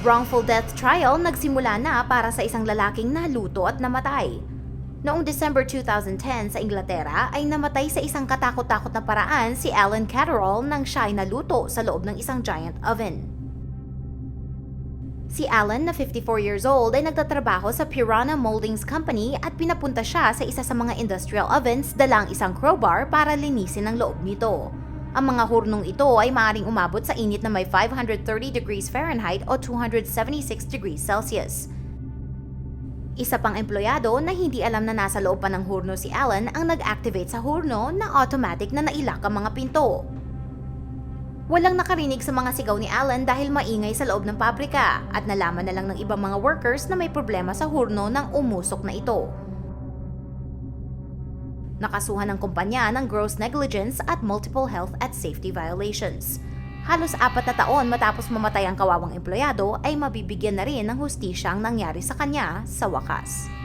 Wrongful death trial nagsimula na para sa isang lalaking naluto at namatay. Noong December 2010 sa Inglaterra ay namatay sa isang katakot-takot na paraan si Alan Catterall nang siya ay naluto sa loob ng isang giant oven. Si Alan na 54 years old ay nagtatrabaho sa Piranha Moldings Company at pinapunta siya sa isa sa mga industrial ovens dalang isang crowbar para linisin ang loob nito. Ang mga hurnong ito ay maaaring umabot sa init na may 530 degrees Fahrenheit o 276 degrees Celsius. Isa pang empleyado na hindi alam na nasa loob pa ng hurno si Alan ang nag-activate sa hurno na automatic na nailak ang mga pinto. Walang nakarinig sa mga sigaw ni Alan dahil maingay sa loob ng pabrika at nalaman na lang ng ibang mga workers na may problema sa hurno nang umusok na ito. Nakasuhan ng kumpanya ng gross negligence at multiple health at safety violations. Halos apat na taon matapos mamatay ang kawawang empleyado ay mabibigyan na rin ng hustisya ang nangyari sa kanya sa wakas.